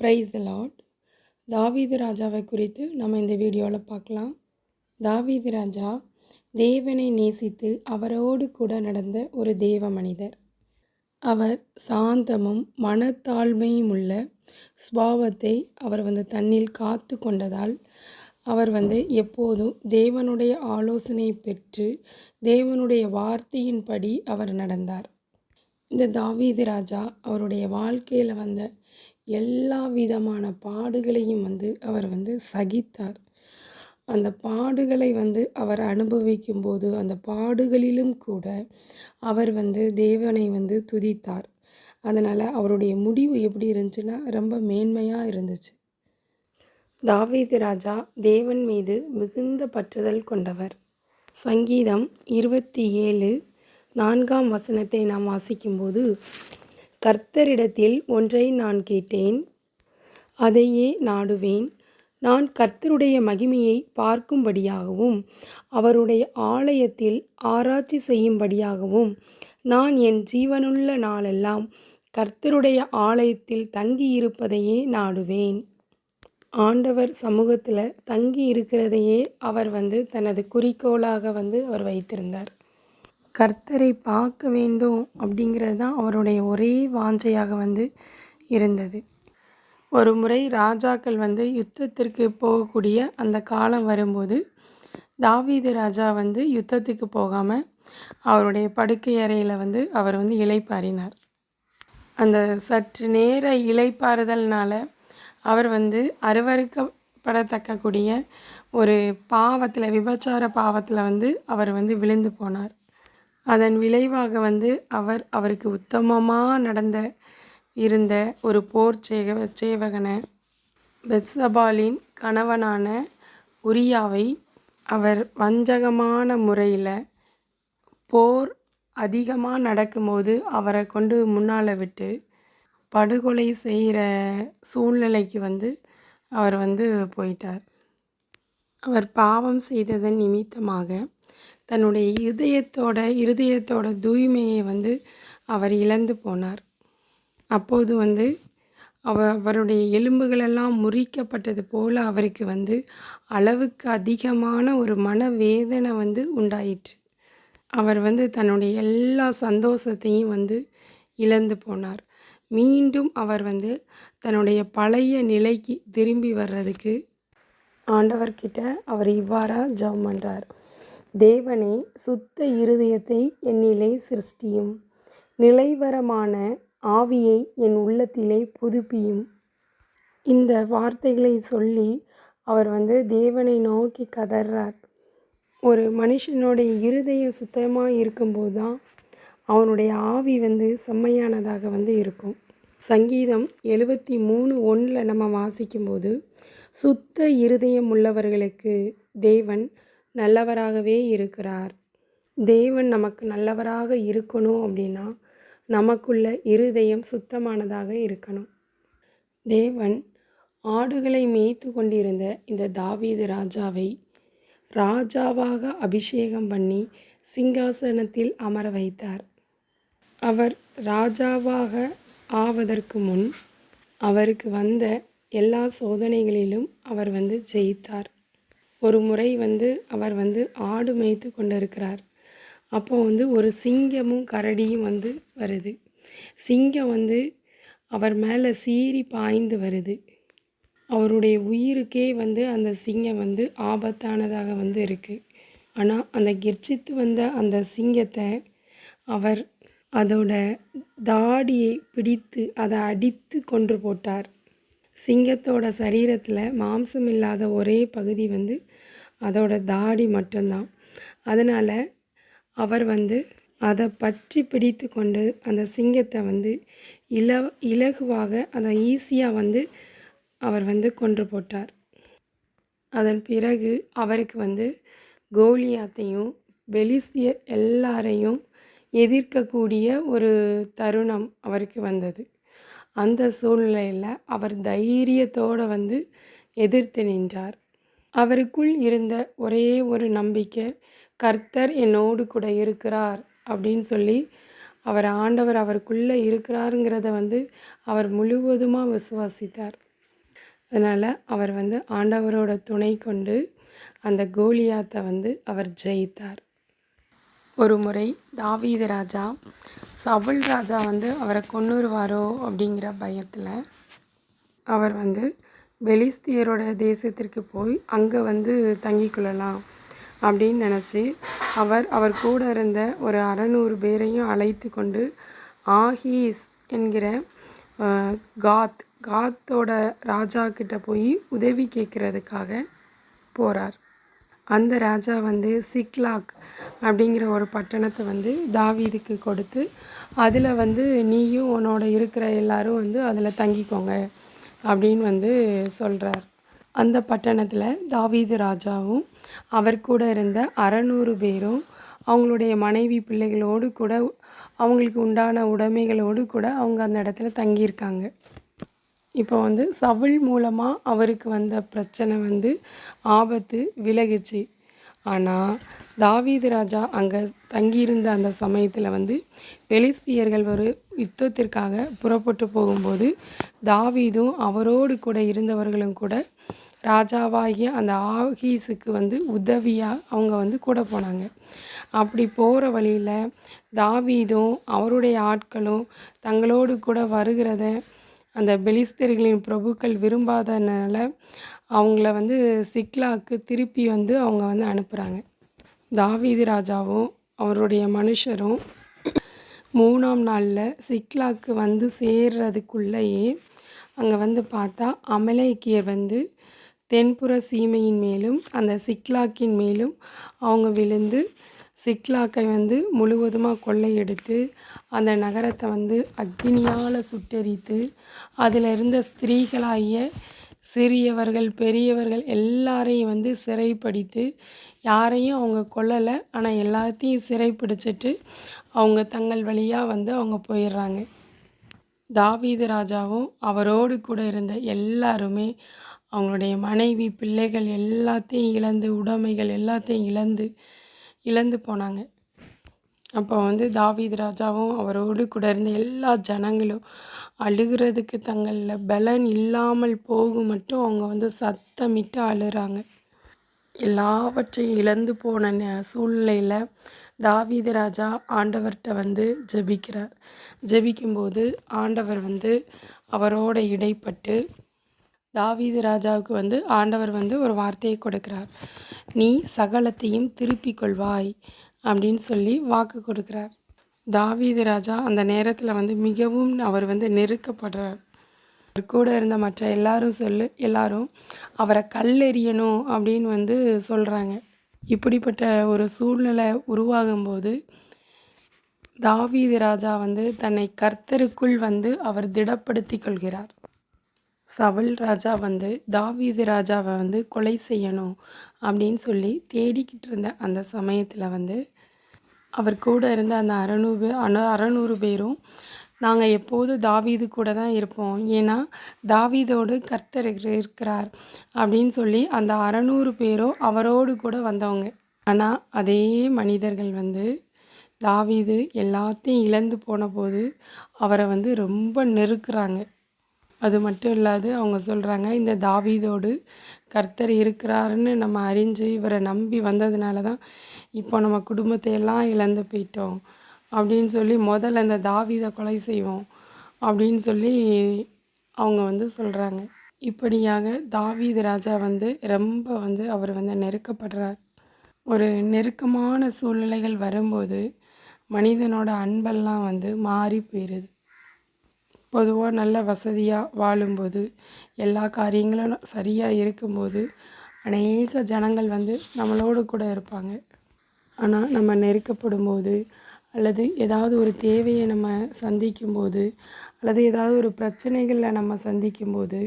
Price lot தாவீது ராஜாவை குறித்து நம்ம இந்த வீடியோவில் பார்க்கலாம். தாவீது ராஜா தேவனை நேசித்து அவரோடு கூட நடந்த ஒரு தேவ மனிதர். அவர் சாந்தமும் மனத்தாழ்மையும் உள்ள சுபாவத்தை அவர் வந்து தன்னில் காத்து கொண்டதால் அவர் வந்து எப்போதும் தேவனுடைய ஆலோசனை பெற்று தேவனுடைய வார்த்தையின்படி அவர் நடந்தார். இந்த தாவீது ராஜா அவருடைய வாழ்க்கையில் வந்த எல்லா விதமான பாடுகளையும் வந்து அவர் வந்து சகித்தார். அந்த பாடுகளை வந்து அவர் அனுபவிக்கும் போது அந்த பாடுகளிலும் கூட அவர் வந்து தேவனை வந்து துதித்தார். அதனால் அவருடைய முடிவு எப்படி இருந்துச்சுன்னா ரொம்ப மேன்மையாக இருந்துச்சு. தாவீது ராஜா தேவன் மீது மிகுந்த பற்றுதல் கொண்டவர். சங்கீதம் இருபத்தி ஏழு நான்காம் வசனத்தை நாம் வாசிக்கும்போது கர்த்தரிடத்தில் ஒன்றை நான் கேட்டேன் அதையே நாடுவேன். நான் கர்த்தருடைய மகிமையை பார்க்கும்படியாகவும் அவருடைய ஆலயத்தில் ஆராய்ச்சி செய்யும்படியாகவும் நான் என் ஜீவனுள்ள நாளெல்லாம் கர்த்தருடைய ஆலயத்தில் தங்கியிருப்பதையே நாடுவேன். ஆண்டவர் சமூகத்தில் தங்கி இருக்கிறதையே அவர் வந்து தனது குறிக்கோளாக வந்து அவர் வைத்திருந்தார். கர்த்தரை பார்க்க வேண்டும் அப்படிங்கிறது தான் அவருடைய ஒரே வாஞ்சையாக வந்து இருந்தது. ஒரு முறை ராஜாக்கள் வந்து யுத்தத்திற்கு போகக்கூடிய அந்த காலம் வரும்போது தாவீது ராஜா வந்து யுத்தத்துக்கு போகாமல் அவருடைய படுக்கை அறையில் வந்து அவர் வந்து இலைப்பாரினார் அந்த சற்று நேர இலைப்பாறுதல்னால் அவர் வந்து அருவறுக்கப்படத்தக்கக்கூடிய ஒரு பாவத்தில் விபச்சார பாவத்தில் வந்து அவர் வந்து விழுந்து போனார். அதன் விளைவாக வந்து அவர் அவருக்கு உத்தமமாக நடந்த இருந்த ஒரு போர் சேக சேவகனை பெத்சபாலின் கணவனான உரியாவை அவர் வஞ்சகமான முறையில் போர் அதிகமாக நடக்கும்போது அவரை கொண்டு முன்னால் விட்டு படுகொலை செய்கிற சூழ்நிலைக்கு வந்து அவர் வந்து போயிட்டார். அவர் பாவம் செய்ததன் நிமித்தமாக தன்னுடைய இதயத்தோட இருதயத்தோட தூய்மையை வந்து அவர் இழந்து போனார். அப்போது வந்து அவ அவருடைய எலும்புகளெல்லாம் முறிக்கப்பட்டது போல் அவருக்கு வந்து அளவுக்கு அதிகமான ஒரு மனவேதனை வந்து உண்டாயிற்று. அவர் வந்து தன்னுடைய எல்லா சந்தோஷத்தையும் வந்து இழந்து போனார். மீண்டும் அவர் வந்து தன்னுடைய பழைய நிலைக்கு திரும்பி வர்றதுக்கு ஆண்டவர்கிட்ட அவர் இவ்வாறாக ஜெபம் பண்ணுறார் தேவனே சுத்த இருதயத்தை என்னிலே சிருஷ்டியும். நிலைவரமான ஆவியை என் உள்ளத்திலே புதுப்பியும். இந்த வார்த்தைகளை சொல்லி அவர் வந்து தேவனை நோக்கி கதறார். ஒரு மனுஷனுடைய இருதயம் சுத்தமாக இருக்கும்போது தான் அவனுடைய ஆவி வந்து செம்மையானதாக வந்து இருக்கும். சங்கீதம் எழுபத்தி மூணு ஒன்றில் நம்ம வாசிக்கும்போது சுத்த இருதயம் உள்ளவர்களுக்கு தேவன் நல்லவராகவே இருக்கிறார். தேவன் நமக்கு நல்லவராக இருக்கணும் அப்படின்னா நமக்குள்ள இருதயம் சுத்தமானதாக இருக்கணும். தேவன் ஆடுகளை மேய்த்து கொண்டிருந்த இந்த தாவீது ராஜாவை ராஜாவாக அபிஷேகம் பண்ணி சிங்காசனத்தில் அமர வைத்தார். அவர் ராஜாவாக ஆவதற்கு முன் அவருக்கு வந்த எல்லா சோதனைகளிலும் அவர் வந்து ஜெயித்தார். ஒரு முறை வந்து அவர் வந்து ஆடு மேய்த்து கொண்டிருக்கிறார். அப்போ வந்து ஒரு சிங்கமும் கரடியும் வந்து வருது. சிங்கம் வந்து அவர் மேலே சீறி பாய்ந்து வருது. அவருடைய உயிருக்கே வந்து அந்த சிங்கம் வந்து ஆபத்தானதாக வந்து இருக்குது ஆனால் அந்த கெர்ச்சித்து வந்த அந்த சிங்கத்தை அவர் அதோட தாடியை பிடித்து அதை அடித்து கொன்று போட்டார். சிங்கத்தோட சரீரத்தில் மாம்சம் இல்லாத ஒரே பகுதி வந்து அதோட தாடி மட்டும்தான். அதனால் அவர் வந்து அதை பற்றி பிடித்து கொண்டு அந்த சிங்கத்தை வந்து இல இலகுவாக அதை ஈஸியாக வந்து அவர் வந்து கொன்று போட்டார். அதன் பிறகு அவருக்கு வந்து கோலியாத்தையும் பெலிசிய எல்லாரையும் எதிர்க்கக்கூடிய ஒரு தருணம் அவருக்கு வந்தது. அந்த சூழ்நிலையில் அவர் தைரியத்தோடு வந்து எதிர்த்து நின்றார். அவருக்குள் இருந்த ஒரே ஒரு நம்பிக்கை கர்த்தர் என்னோடு கூட இருக்கிறார் அப்படின்னு சொல்லி அவர் ஆண்டவர் அவருக்குள்ளே இருக்கிறாருங்கிறத வந்து அவர் முழுவதுமாக விசுவாசித்தார். அதனால் அவர் வந்து ஆண்டவரோட துணை கொண்டு அந்த கோலியாத்தை வந்து அவர் ஜெயித்தார். ஒரு முறை தாவீது ராஜா சவுல் ராஜா வந்து அவரை கொன்னுருவாரோ அப்படிங்கிற பயத்தில் அவர் வந்து பெலிஸ்தியரோட தேசத்திற்கு போய் அங்கே வந்து தங்கிக்கொள்ளலாம் அப்படின்னு நினச்சி அவர் அவர் கூட இருந்த ஒரு அறநூறு பேரையும் அழைத்து கொண்டு ஆஹீஸ் என்கிற காத் காத்தோட ராஜா கிட்ட போய் உதவி கேட்குறதுக்காக போகிறார் அந்த ராஜா வந்து சிக்லாக் அப்படிங்கிற ஒரு பட்டணத்தை வந்து தாவீதுக்கு கொடுத்து அதில் வந்து நீயும் உன்னோட இருக்கிற எல்லாரும் வந்து அதில் தங்கிக்கோங்க. அப்படின்னு வந்து சொல்கிறார் அந்த பட்டணத்தில் தாவீது ராஜாவும் அவர் கூட இருந்த அறநூறு பேரும் அவங்களுடைய மனைவி பிள்ளைகளோடு கூட அவங்களுக்கு உண்டான உடைமைகளோடு கூட அவங்க அந்த இடத்துல தங்கியிருக்காங்க. இப்போ வந்து சவுள் மூலமாக அவருக்கு வந்த பிரச்சனை வந்து ஆபத்து விலகுச்சு. ஆனால் தாவீது ராஜா அங்கே தங்கியிருந்த அந்த சமயத்தில் வந்து பெலிஸ்தியர்கள் ஒரு யுத்தத்திற்காக புறப்பட்டு போகும்போது தாவீதும் அவரோடு கூட இருந்தவர்களும் கூட ராஜாவாகிய அந்த ஆகீஸுக்கு வந்து உதவியாக அவங்க வந்து கூட போனாங்க. அப்படி போகிற வழியில் தாவீதும் அவருடைய ஆட்களும் தங்களோடு கூட வருகிறத அந்த பெலிஸ்தர்களின் பிரபுக்கள் விரும்பாதனால அவங்கள வந்து சிக்லாக்கு திருப்பி வந்து அவங்க வந்து அனுப்புகிறாங்க தாவீது ராஜாவும் அவருடைய மனுஷரும் மூணாம் நாளில் சிக்லாக்கு வந்து சேர்றதுக்குள்ளேயே அங்கே வந்து பார்த்தா அமலைக்கியர் வந்து தென்புற சீமையின் மேலும் அந்த சிக்லாக்கின் மேலும் அவங்க விழுந்து சிக்லாக்கை வந்து முழுவதுமாக கொள்ளையெடுத்து அந்த நகரத்தை வந்து அக்னியால் சுட்டெரித்து அதில் இருந்த ஸ்திரீகளாகிய சிறியவர்கள் பெரியவர்கள் எல்லாரையும் வந்து சிறைப்பிடித்து யாரையும் அவங்க கொல்லலை. ஆனால் எல்லாத்தையும் சிறைப்பிடிச்சிட்டு அவங்க தங்கள் வழியாக வந்து அவங்க போயிடுறாங்க. தாவீது ராஜாவும் அவரோடு கூட இருந்த எல்லாருமே அவங்களுடைய மனைவி பிள்ளைகள் எல்லாத்தையும் இழந்து உடைமைகள் எல்லாத்தையும் இழந்து இழந்து போனாங்க. அப்போ வந்து தாவீது ராஜாவும் அவரோடு கூட இருந்த எல்லா ஜனங்களும் அழுகிறதுக்கு தங்களில் பலன் இல்லாமல் போகும் மட்டும் அவங்க வந்து சத்தமிட்டு அழுகிறாங்க எல்லாவற்றையும் இழந்து போன ந- சூழ்நிலையில் தாவீது ராஜா ஆண்டவர்கிட்ட வந்து ஜெபிக்கிறார். ஜெபிக்கும்போது ஆண்டவர் வந்து அவரோட இடைப்பட்டு தாவீது ராஜாவுக்கு வந்து ஆண்டவர் வந்து ஒரு வார்த்தையை கொடுக்கிறார். நீ சகலத்தையும் திருப்பிக் கொள்வாய் அப்படின்னு சொல்லி வாக்கு கொடுக்குறார். தாவீது ராஜா அந்த நேரத்தில் வந்து மிகவும் அவர் வந்து நெருக்கப்படுறார். அவர் கூட இருந்த மற்ற எல்லாரும் சொல்லு எல்லாரும் அவரை கல்லெறியணும் அப்படின்னு வந்து சொல்கிறாங்க இப்படிப்பட்ட ஒரு சூழ்நிலை உருவாகும்போது தாவீது ராஜா வந்து தன்னை கர்த்தருக்குள் வந்து அவர் திடப்படுத்தி கொள்கிறார். சவல் ராஜா வந்து தாவீது ராஜாவை வந்து கொலை செய்யணும் அப்படின்னு சொல்லி தேடிக்கிட்டு இருந்த அந்த சமயத்தில் வந்து அவர் கூட இருந்த அந்த அறநூறு அணு அறநூறு பேரும் நாங்கள் எப்போதும் தாவீது கூட தான் இருப்போம். ஏன்னா தாவீதோடு கர்த்தர் இருக்கிறார் அப்படின்னு சொல்லி அந்த அறநூறு பேரும் அவரோடு கூட வந்தவங்க. ஆனால் அதே மனிதர்கள் வந்து தாவீது எல்லாத்தையும் இழந்து போன போது அவரை வந்து ரொம்ப நெருக்கிறாங்க. அது மட்டும் இல்லாது அவங்க சொல்கிறாங்க இந்த தாவீதோடு கர்த்தர் இருக்கிறாருன்னு நம்ம அறிஞ்சு இவரை நம்பி வந்ததுனால தான் இப்போ நம்ம குடும்பத்தை எல்லாம் இழந்து போயிட்டோம். அப்படின்னு சொல்லி முதல்ல இந்த தாவீதை கொலை செய்வோம். அப்படின்னு சொல்லி அவங்க வந்து சொல்கிறாங்க இப்படியாக தாவீது ராஜா வந்து ரொம்ப வந்து அவர் வந்து நெருக்கப்படுறார். ஒரு நெருக்கமான சூழ்நிலைகள் வரும்போது மனிதனோட அன்பெல்லாம் வந்து மாறி போயிடுது பொதுவாக நல்ல வசதியாக வாழும்போது எல்லா காரியங்களும் சரியாக இருக்கும்போது அநேக ஜனங்கள் வந்து நம்மளோடு கூட இருப்பாங்க. ஆனால் நம்ம நெருக்கப்படும் போது அல்லது ஏதாவது ஒரு தேவையை நம்ம சந்திக்கும்போது அல்லது ஏதாவது ஒரு பிரச்சனைகளில் நம்ம சந்திக்கும் போது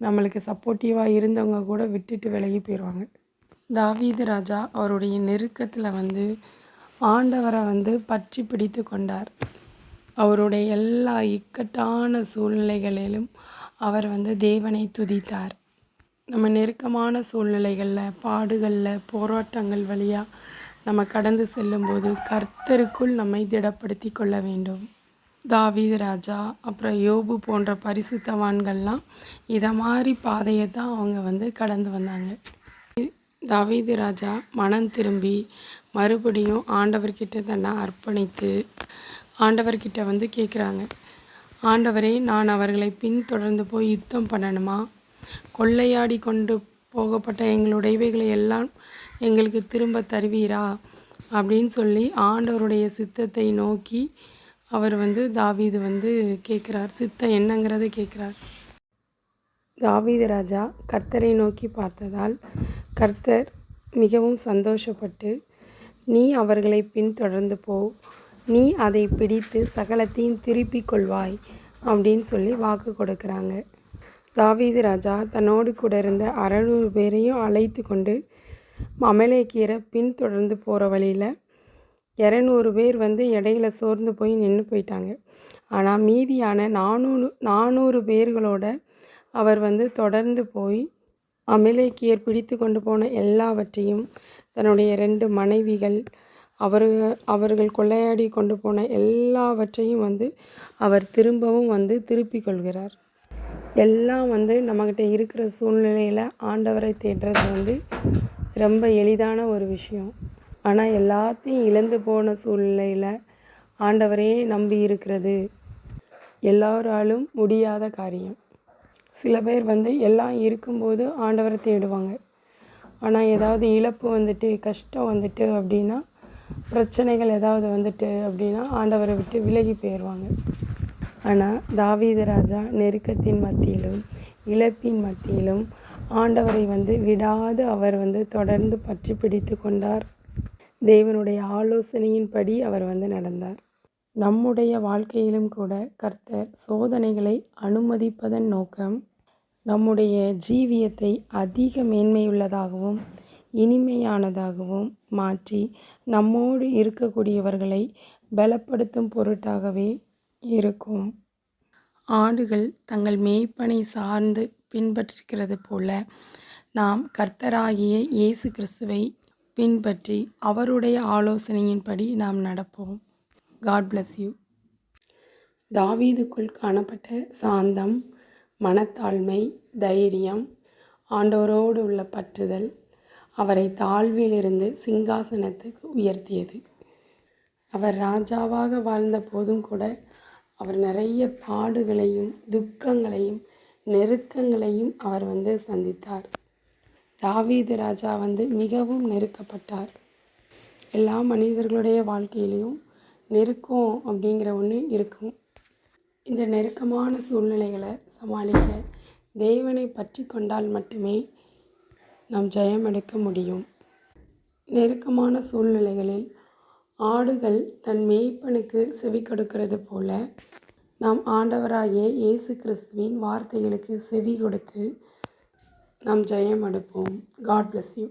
நம்மளுக்கு சப்போர்ட்டிவாக இருந்தவங்க கூட விட்டுட்டு விலகி போயிடுவாங்க தாவீது ராஜா அவருடைய நெருக்கத்தில் வந்து ஆண்டவரை வந்து பற்றி பிடித்து கொண்டார். அவருடைய எல்லா இக்கட்டான சூழ்நிலைகளிலும் அவர் வந்து தேவனை துதித்தார். நம்ம நெருக்கமான சூழ்நிலைகளில் பாடுகளில் போராட்டங்கள் வழியாக நம்ம கடந்து செல்லும்போது கர்த்தருக்குள் நம்மை திடப்படுத்தி கொள்ள வேண்டும். தாவீது ராஜா அப்புறம் யோபு போன்ற பரிசுத்தவான்கள்லாம் இதை மாதிரி பாதையை தான் அவங்க வந்து கடந்து வந்தாங்க. தாவீது ராஜா மனம் திரும்பி மறுபடியும் ஆண்டவர்கிட்ட தன்னை அர்ப்பணித்து ஆண்டவர்கிட்ட வந்து கேட்குறாங்க ஆண்டவரே நான் அவர்களை பின்தொடர்ந்து போய் யுத்தம் பண்ணணுமா? கொள்ளையாடி கொண்டு போகப்பட்ட எங்களுடையவைகளை எல்லாம் எங்களுக்கு திரும்ப தருவீரா? அப்படின்னு சொல்லி ஆண்டவருடைய சித்தத்தை நோக்கி அவர் வந்து தாவீது வந்து கேட்குறார். சித்தம் என்னங்கிறத கேட்குறார். தாவீது ராஜா கர்த்தரை நோக்கி பார்த்ததால் கர்த்தர் மிகவும் சந்தோஷப்பட்டு நீ அவர்களை பின்தொடர்ந்து போ. நீ அதை பிடித்து சகலத்தையும் திருப்பிக் கொள்வாய் அப்படின்னு சொல்லி வாக்கு கொடுக்குறாங்க. தாவீது ராஜா தன்னோடு கூட இருந்த அறநூறு பேரையும் அழைத்து கொண்டு அமலேக்கியரை பின்தொடர்ந்து போகிற வழியில் இரநூறு பேர் வந்து இடையில சோர்ந்து போய் நின்று போயிட்டாங்க. ஆனால் மீதியான நானூறு நானூறு பேர்களோட அவர் வந்து தொடர்ந்து போய் அமலேக்கியர் பிடித்து கொண்டு போன எல்லாவற்றையும் தன்னுடைய ரெண்டு மனைவிகள் அவர் அவர்கள் கொள்ளையாடி கொண்டு போன எல்லாவற்றையும் வந்து அவர் திரும்பவும் வந்து திருப்பி கொள்கிறார். எல்லாம் வந்து நம்மக்கிட்ட இருக்கிற சூழ்நிலையில் ஆண்டவரை தேடுறது வந்து ரொம்ப எளிதான ஒரு விஷயம். ஆனால் எல்லாத்தையும் இழந்து போன சூழ்நிலையில் ஆண்டவரையே நம்பி இருக்கிறது. எல்லோராலும் முடியாத காரியம். சில பேர் வந்து எல்லாம் இருக்கும்போது ஆண்டவரை தேடுவாங்க. ஆனால் ஏதாவது இழப்பு வந்துட்டு கஷ்டம் வந்துட்டு அப்படின்னா பிரச்சனைகள் ஏதாவது வந்துட்டு அப்படின்னா ஆண்டவரை விட்டு விலகி போயிடுவாங்க ஆனால் தாவீதராஜா நெருக்கத்தின் மத்தியிலும் இழப்பின் மத்தியிலும் ஆண்டவரை வந்து விடாது அவர் வந்து தொடர்ந்து பற்றி பிடித்து கொண்டார். தேவனுடைய ஆலோசனையின்படி அவர் வந்து நடந்தார். நம்முடைய வாழ்க்கையிலும் கூட கர்த்தர் சோதனைகளை அனுமதிப்பதன் நோக்கம் நம்முடைய ஜீவியத்தை அதிக மேன்மையுள்ளதாகவும் இனிமையானதாகவும் மாற்றி நம்மோடு இருக்கக்கூடியவர்களை பலப்படுத்தும் பொருட்டாகவே இருக்கும். ஆடுகள் தங்கள் மேய்ப்பனை சார்ந்து பின்பற்றுகிறது போல நாம் கர்த்தராகிய இயேசு கிறிஸ்துவை பின்பற்றி அவருடைய ஆலோசனையின்படி நாம் நடப்போம். காட் பிளஸ் யூ தாவீதுக்குள் காணப்பட்ட சாந்தம் மனத்தாழ்மை தைரியம் ஆண்டவரோடு உள்ள பற்றுதல் அவரை தாழ்விலிருந்து சிங்காசனத்துக்கு உயர்த்தியது. அவர் ராஜாவாக வாழ்ந்த போதும் கூட அவர் நிறைய பாடுகளையும் துக்கங்களையும் நெருக்கங்களையும் அவர் வந்து சந்தித்தார். தாவீது ராஜா வந்து மிகவும் நெருக்கப்பட்டார். எல்லா மனிதர்களுடைய வாழ்க்கையிலையும் நெருக்கம் அப்படிங்கிற ஒன்று இருக்கும். இந்த நெருக்கமான சூழ்நிலைகளை சமாளிக்க தேவனை பற்றி கொண்டால் மட்டுமே நாம் ஜெயம் எடுக்க முடியும். நெருக்கமான சூழ்நிலைகளில் ஆடுகள் தன் மேய்ப்பனுக்கு செவி கொடுக்கிறது போல நாம் ஆண்டவராகிய இயேசு கிறிஸ்துவின் வார்த்தைகளுக்கு செவி கொடுத்து நாம் ஜெயம் எடுப்போம். God bless you